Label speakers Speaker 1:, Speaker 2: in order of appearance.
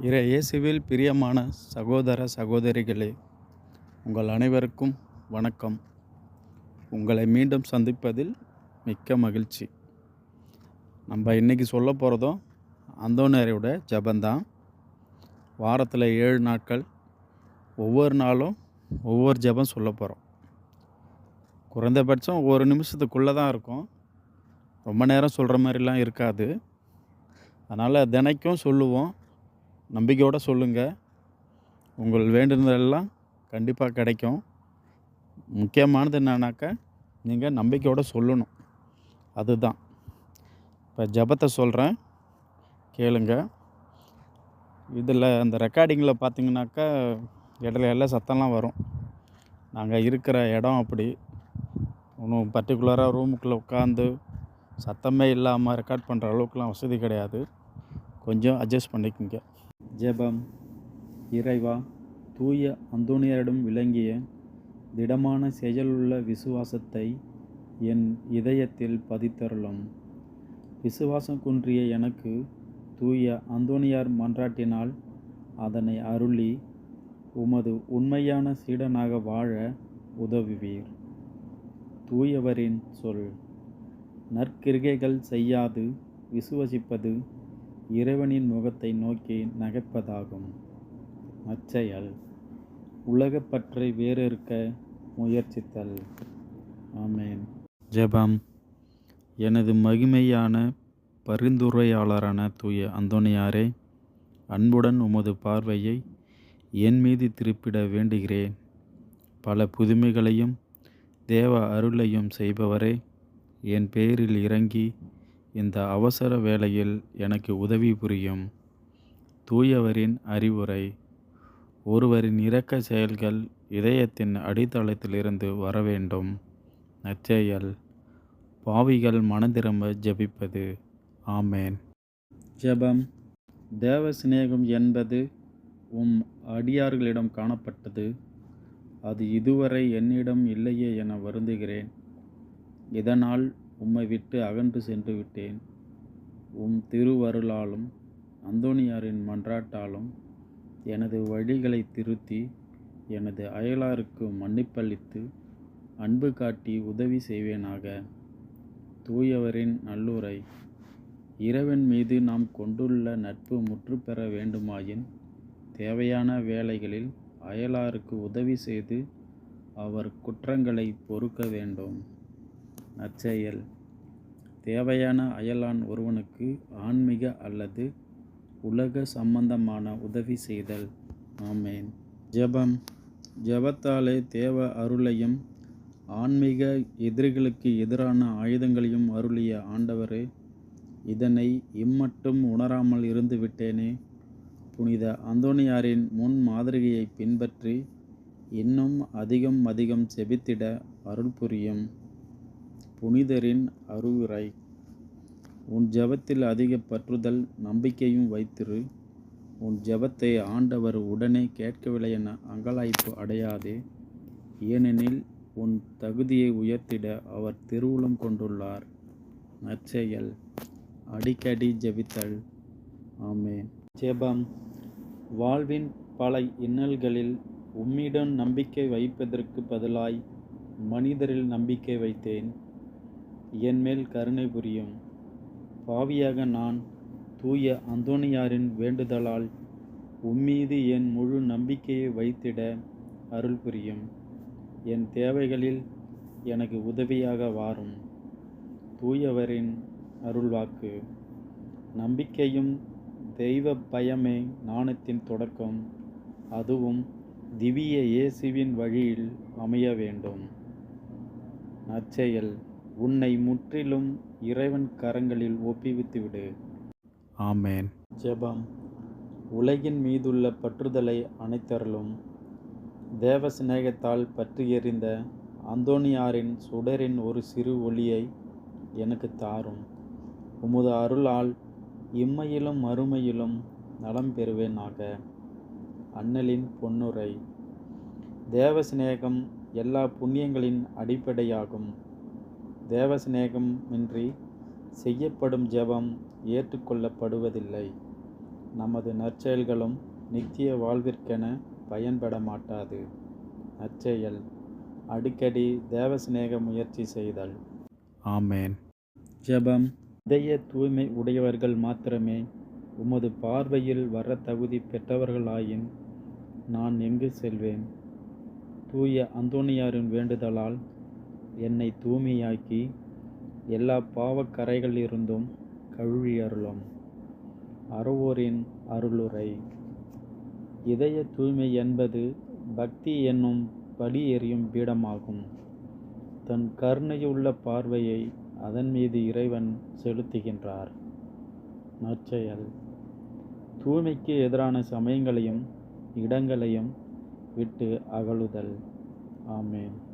Speaker 1: இற இயேசுவில் பிரியமான சகோதர சகோதரிகளே உங்கள் அனைவருக்கும் வணக்கம். உங்களை மீண்டும் சந்திப்பதில் மிக்க மகிழ்ச்சி. நம்ம இன்றைக்கி சொல்ல போகிறதும் அந்தோனியரோட ஜபந்தான். வாரத்தில் ஏழு நாட்கள் ஒவ்வொரு நாளும் ஒவ்வொரு ஜெபம் சொல்ல போகிறோம் குறைந்தபட்சம் ஒரு நிமிஷத்துக்குள்ளே தான் இருக்கும். ரொம்ப நேரம் சொல்கிற மாதிரிலாம் இருக்காது. அதனால் தினைக்கும் சொல்லுவோம். நம்பிக்கையோடு சொல்லுங்கள் உங்கள் வேண்டுனதெல்லாம் கண்டிப்பாக கிடைக்கும். முக்கியமானது என்னன்னாக்கா நீங்கள் நம்பிக்கையோடு சொல்லணும். அதுதான். இப்போ ஜபத்தை சொல்கிறேன் கேளுங்க. இதில் அந்த ரெக்கார்டிங்கில் பார்த்தீங்கன்னாக்கா இடையில எல்லாம் சத்தம்லாம் வரும். நாங்கள் இருக்கிற இடம் அப்படி. ஒன்றும் பர்டிகுலராக ரூமுக்குள்ளே உட்காந்து சத்தமே இல்லாமல் ரெக்கார்ட் பண்ணுற அளவுக்குலாம் வசதி கிடையாது. கொஞ்சம் அட்ஜஸ்ட் பண்ணிக்கோங்க. ஜெபம். இறைவா தூய அந்தோனியரிடம் விளங்கிய திடமான செயலுள்ள விசுவாசத்தை என் இதயத்தில் பதித்தருளும். விசுவாசம் குன்றிய எனக்கு தூய அந்தோனியார் மன்றாட்டினால் அதனை அருளி உமது உண்மையான சீடனாக வாழ உதவுவீர். தூயவரின் சொல் நற்கிருகைகள் செய்யாது விசுவசிப்பது இறைவனின் முகத்தை நோக்கி நகைப்பதாகும். அச்செயல் உலகப்பற்றை வேறிருக்க முயற்சித்தல். ஆமேன். ஜெபம். எனது மகிமையான பரிந்துரையாளரான தூய அந்தோனியாரே அன்புடன் உமது பார்வையை என் மீது திருப்பிட வேண்டுகிறேன். பல புதுமைகளையும் தேவ அருளையும் செய்பவரே என் பேரில் இறங்கி இந்த அவசர வேளையில் எனக்கு உதவி புரியும். தூயவரின் அறிவுரை. ஒருவரின் இரக்க செயல்கள் இதயத்தின் அடித்தளத்திலிருந்து வர வேண்டும் நற்செயல். பாவிகள் மனதிரும்ப ஜெபிப்பது. ஆமேன். ஜெபம். தேவ சிநேகம் என்பது உம் அடியார்களிடம் காணப்பட்டது. அது இதுவரை என்னிடம் இல்லையே என வருந்துகிறேன். இதனால் உம்மை விட்டு அகன்று சென்று விட்டேன். உம் திருவருளாலும் அந்தோணியாரின் மன்றாட்டாலும் எனது வழிகளை திருத்தி எனது அயலாருக்கு மன்னிப்பளித்து அன்பு காட்டி உதவி செய்வேனாக. தூயவரின் நல்லுரை இறைவன் மீது நாம் கொண்டுள்ள நட்பு முற்று பெற வேண்டுமாயின் தேவையான வேலைகளில் அயலாருக்கு உதவி செய்து அவர் குற்றங்களை பொறுக்க வேண்டும். நற்செயல். தேவையான அயலான் ஒருவனுக்கு ஆன்மீக அல்லது உலக சம்பந்தமான உதவி செய்தல். ஆமேன். ஜெபம். ஜெபத்தாலே தேவ அருளையும் ஆன்மீக எதிரிகளுக்கு எதிரான ஆயுதங்களையும் அருளிய ஆண்டவரே இதனை இம்மட்டும் உணராமல் இருந்து விட்டேனே. புனித அந்தோனியாரின் முன் மாதிரியை பின்பற்றி இன்னும் அதிகம் அதிகம் செபித்திட அருள் புரியும். புனிதரின் அறிவுரை உன் ஜெபத்தில் அதிக பற்றுதல் நம்பிக்கையும் வைத்திரு. உன் ஜெபத்தை ஆண்டவர் உடனே கேட்கவில்லை என அங்கலாய்ப்பு அடையாதே. ஏனெனில் உன் தகுதியை உயர்த்திட அவர் திருவுளம் கொண்டுள்ளார். நற்செயல். அடிக்கடி ஜெபித்தல். ஆமே ஜெபம். வாழ்வின் பல இன்னல்களில் உம்மிடம் நம்பிக்கை வைப்பதற்கு பதிலாய் மனிதரில் நம்பிக்கை வைத்தேன். என் மேல் கருணை புரியும். பாவியாக நான் தூய அந்தோணியாரின் வேண்டுதலால் உம்மீது என் முழு நம்பிக்கையை வைத்திட அருள் புரியும். என் தேவைகளில் எனக்கு உதவியாக வாரும். தூயவரின் அருள்வாக்கு. நம்பிக்கையும் தெய்வ பயமே நாணத்தின் தொடக்கம். அதுவும் திவ்ய இயேசுவின் வழியில் அமைய வேண்டும். நற்செயல். உன்னை முற்றிலும் இறைவன் கரங்களில் ஒப்புவித்துவிடு. ஆமேன். ஜெபம். உலகின் மீதுள்ள பற்றுதலை அனைத்தருளும் தேவ சிநேகத்தால் பற்றி எறிந்த அந்தோனியாரின் சுடரின் ஒரு சிறு ஒளியை எனக்கு தாரும். உமது அருளால் இம்மையிலும் மறுமையிலும் நலம் பெறுவேனாக. அண்ணலின் பொன்னுரை. தேவ சிநேகம் எல்லா புண்ணியங்களின் அடிப்படையாகும். தேவ சிநேகம் இன்றி செய்யப்படும் ஜெபம் ஏற்றுக்கொள்ளப்படுவதில்லை. நமது நற்செயல்களும் நித்திய வாழ்விற்கென பயன்பட மாட்டாது நற்செயல் அடிக்கடி தேவசிநேக முயற்சி செய்தல். ஆமேன். ஜெபம் இதய தூய்மை உடையவர்கள் மாத்திரமே உமது பார்வையில் வர தகுதி பெற்றவர்களாயின் நான் எங்கு செல்வேன்? தூய அந்தோணியாரின் வேண்டுதலால் என்னை தூய்மையாக்கி எல்லா பாவக்கரைகளிலிருந்தும் கழுவி அருளும் அறுவோரின் அருளுரை. இதய தூய்மை என்பது பக்தி என்னும் பலி எறியும் பீடமாகும். தன் கருணையுள்ள பார்வையை அதன் மீது இறைவன் செலுத்துகின்றார். நற்செயல். தூய்மைக்கு எதிரான சமயங்களையும் இடங்களையும் விட்டு அகழுதல் ஆமேன்.